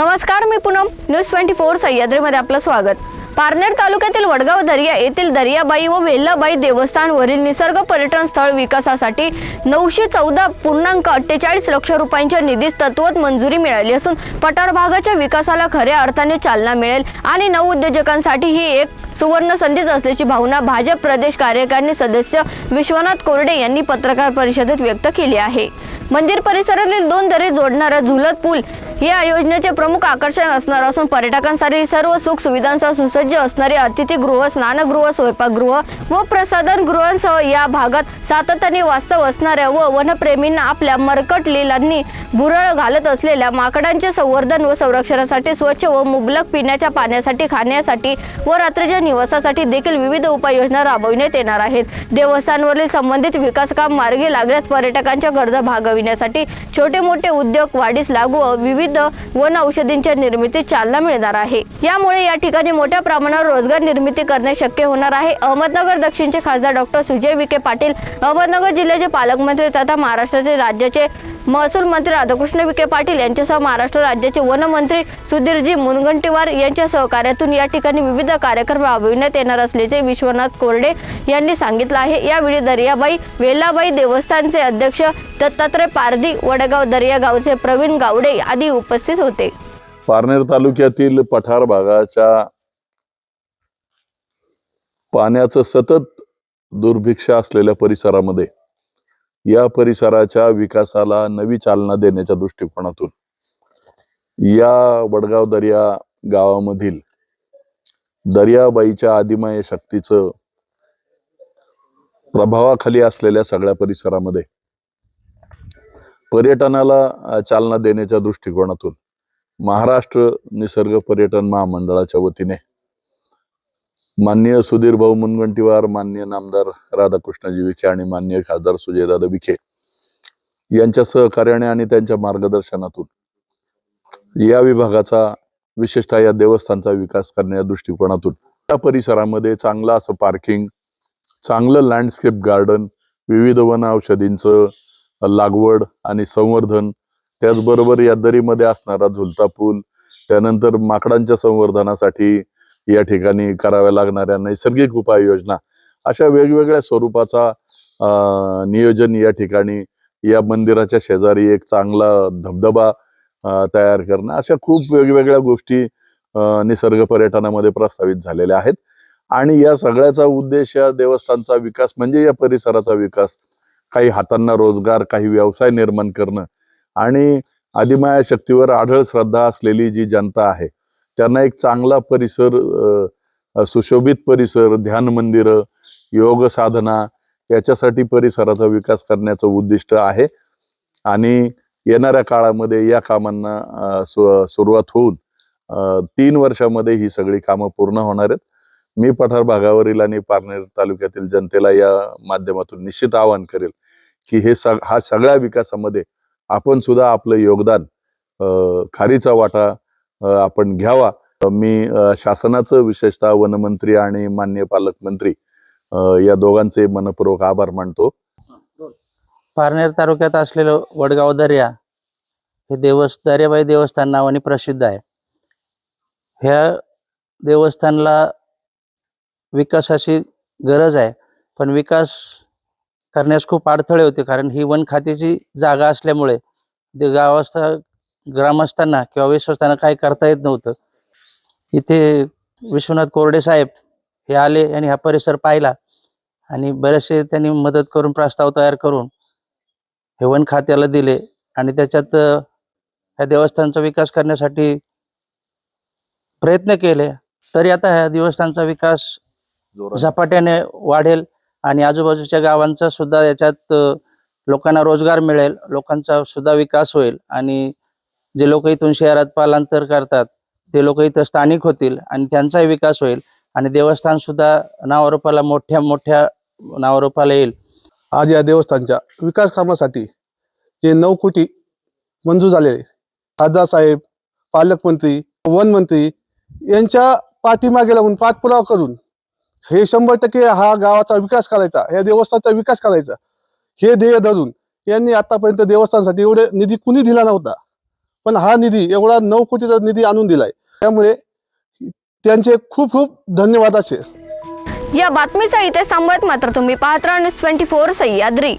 नमस्कार मी Poonam. News twenty four सह्याद्रीमध्ये आपलं स्वागत. पारनेर तालुक्यातील वडगाव दर्या येथील दर्याबाई व वेल्लाबाई देवस्थानवरील निसर्ग पर्यटन स्थळ विकासासाठी नऊशे चौदा पूर्णांक अठ्ठेचाळीस लक्ष रुपयांच्या निधीस तत्वत मंजुरी मिळाली असून पठार भागाच्या विकासाला खऱ्या अर्थाने चालना मिळेल आणि नवउद्योजकांसाठी ही एक सुवर्ण संधीच असल्याची भावना भाजप प्रदेश कार्यकारिणी सदस्य विश्वनाथ कोरडे यांनी पत्रकार परिषदेत व्यक्त केली आहे. मंदिर परिसरातील दोन दरी जोडणारा झुलत पूल या योजनेचे प्रमुख आकर्षण असणार असून पर्यटकांसाठी सर्व सुख सुविधांसह सुसज्ज असणारे अतिथीगृह स्नानगृह स्वयंपाकगृह व प्रसाधन गृहांसह या भागात सातत्याने वास्तव असणाऱ्या व वनप्रेमींना आपल्या मरकट लिलांनी भुरळ घालत असलेल्या माकडांचे संवर्धन व संरक्षणासाठी स्वच्छ व मुबलक पिण्याच्या पाण्यासाठी खाण्यासाठी व रात्रीच्या निवासासाठी देखील विविध उपाययोजना राबविण्यात येणार आहेत. देवस्थानवरील संबंधित विकास काम मार्गी लागल्यास पर्यटकांच्या गरजा भागविण्यासाठी छोटे मोठे उद्योग वाढीस लागू व विविध वन औषधींच्या निर्मितीत चालना मिळणार आहे. यामुळे या ठिकाणी मोठ्या प्रमाणावर रोजगार निर्मिती करणे शक्य होणार आहे. अहमदनगर दक्षिणचे खासदार डॉक्टर सुजय विखे पाटील अहमदनगर जिल्ह्याचे पालकमंत्री तथा महाराष्ट्राचे राज्याचे महसूल मंत्री राधाकृष्ण विखे पाटील यांच्यासह महाराष्ट्र राज्याचे वनमंत्री सुधीरजी मुनगंटीवार यांच्या सहकार्यातून या ठिकाणी विविध कार्यक्रम राबविण्यात येणार असल्याचे विश्वनाथ कोरडे यांनी सांगितलं आहे. यावेळी दर्याबाई वेलाबाई देवस्थानचे अध्यक्ष दत्तात्रय पारधी वडगाव दर्यागावचे प्रवीण गावडे आदी उपस्थित होते. पारनेर तालुक्यातील पठार भागाच्या पाण्याचं सतत दुर्भिक्षा असलेल्या परिसरामध्ये या परिसराच्या विकासाला नवी चालना देण्याच्या दृष्टिकोनातून या वडगाव दर्या गावामधील दर्याबाईच्या आदिमाय शक्तीचं प्रभावाखाली असलेल्या सगळ्या परिसरामध्ये पर्यटनाला चालना देण्याच्या दृष्टिकोनातून महाराष्ट्र निसर्ग पर्यटन महामंडळाच्या वतीने माननीय सुधीर भाऊ मुनगंटीवार माननीय नामदार राधाकृष्णजी विखे आणि माननीय खासदार सुजयदादा विखे यांच्या सहकार्याने आणि त्यांच्या मार्गदर्शनातून या विभागाचा विशेषतः या देवस्थानचा विकास करण्या दृष्टिकोनातून त्या परिसरामध्ये चांगलं असं पार्किंग चांगलं लँडस्केप गार्डन विविध वन औषधींचं लागवड आणि संवर्धन त्याचबरोबर या दरीमध्ये असणारा झुलता पूल त्यानंतर माकडांच्या संवर्धनासाठी या ठिकाणी कराव्या लागणाऱ्या नैसर्गिक उपाययोजना अशा वेगवेगळ्या स्वरूपाचा नियोजन या ठिकाणी या मंदिराच्या शेजारी एक चांगला धबधबा तयार करणं अशा खूप वेगवेगळ्या गोष्टी निसर्ग पर्यटनामध्ये प्रस्तावित झालेल्या आहेत. आणि या सगळ्याचा उद्देश या देवस्थानचा विकास म्हणजे या परिसराचा विकास. काही हातांना रोजगार काही व्यवसाय निर्माण करणं. आणि आदिमाया शक्तीवर आढळ श्रद्धा असलेली जी जनता आहे त्यांना एक चांगला परिसर सुशोभित परिसर ध्यान मंदिरं योग साधना याच्यासाठी परिसराचा विकास करण्याचं उद्दिष्ट आहे. आणि येणाऱ्या काळामध्ये या कामांना सु- सुरुवात होऊन तीन वर्षामध्ये ही सगळी कामं पूर्ण होणार आहेत. मी पठार भागावरील आणि पारनेर तालुक्यातील जनतेला या माध्यमातून निश्चित आवाहन करेल की हे सग हा सगळ्या विकासामध्ये आपण सुद्धा आपलं योगदान खारीचा वाटा आपण घ्यावा. मी शासनाचं विशेषतः वनमंत्री आणि मान्य पालकमंत्री या दोघांचे मनपूर्वक आभार मानतो. पारनेर तालुक्यात असलेलं वडगाव दर्या हे देवस्थ दर्याबाई देवस्थान नावाने प्रसिद्ध आहे. ह्या देवस्थानला विकासाची गरज आहे पण विकास करण्यास खूप अडथळे होते कारण ही वन खात्याची जागा असल्यामुळे ते गावस्था ग्रामस्थांना किंवा विश्वस्तांना काही करता येत नव्हतं. इथे विश्वनाथ कोरडे साहेब हे आले आणि हा परिसर पाहिला आणि बरेचसे त्यांनी मदत करून प्रस्ताव तयार करून हे वन खात्याला दिले आणि त्याच्यात ह्या देवस्थानचा विकास करण्यासाठी प्रयत्न केले. तरी आता ह्या देवस्थानचा विकास झपाट्याने वाढेल आणि आजूबाजूच्या गावांचा सुद्धा याच्यात लोकांना रोजगार मिळेल लोकांचा सुद्धा विकास होईल आणि जे लोक इथून शहरात पालांतर करतात ते लोक इथं स्थानिक होतील आणि त्यांचाही विकास होईल. आणि देवस्थान सुद्धा मोठ्या मोठ्या नावारोपाला येईल. आज या देवस्थानच्या विकास कामासाठी जे नऊ कोटी मंजूर झाले खासदार साहेब पालकमंत्री वनमंत्री यांच्या पाठीमागे लागून पाठपुरावा करून हे शंभर टक्के हा गावाचा विकास करायचा या देवस्थानचा विकास करायचा हे ध्येय धरून यांनी आतापर्यंत देवस्थानसाठी एवढे निधी कुणी दिला नव्हता. पण हा निधी एवढा नऊ कोटीचा निधी आणून दिलाय. त्यामुळे त्यांचे खूप खूप धन्यवाद असे. या बातमीचा इथे थांबत मात्र तुम्ही पाहत राहा न्यूज ट्वेंटी फोर सह्याद्री.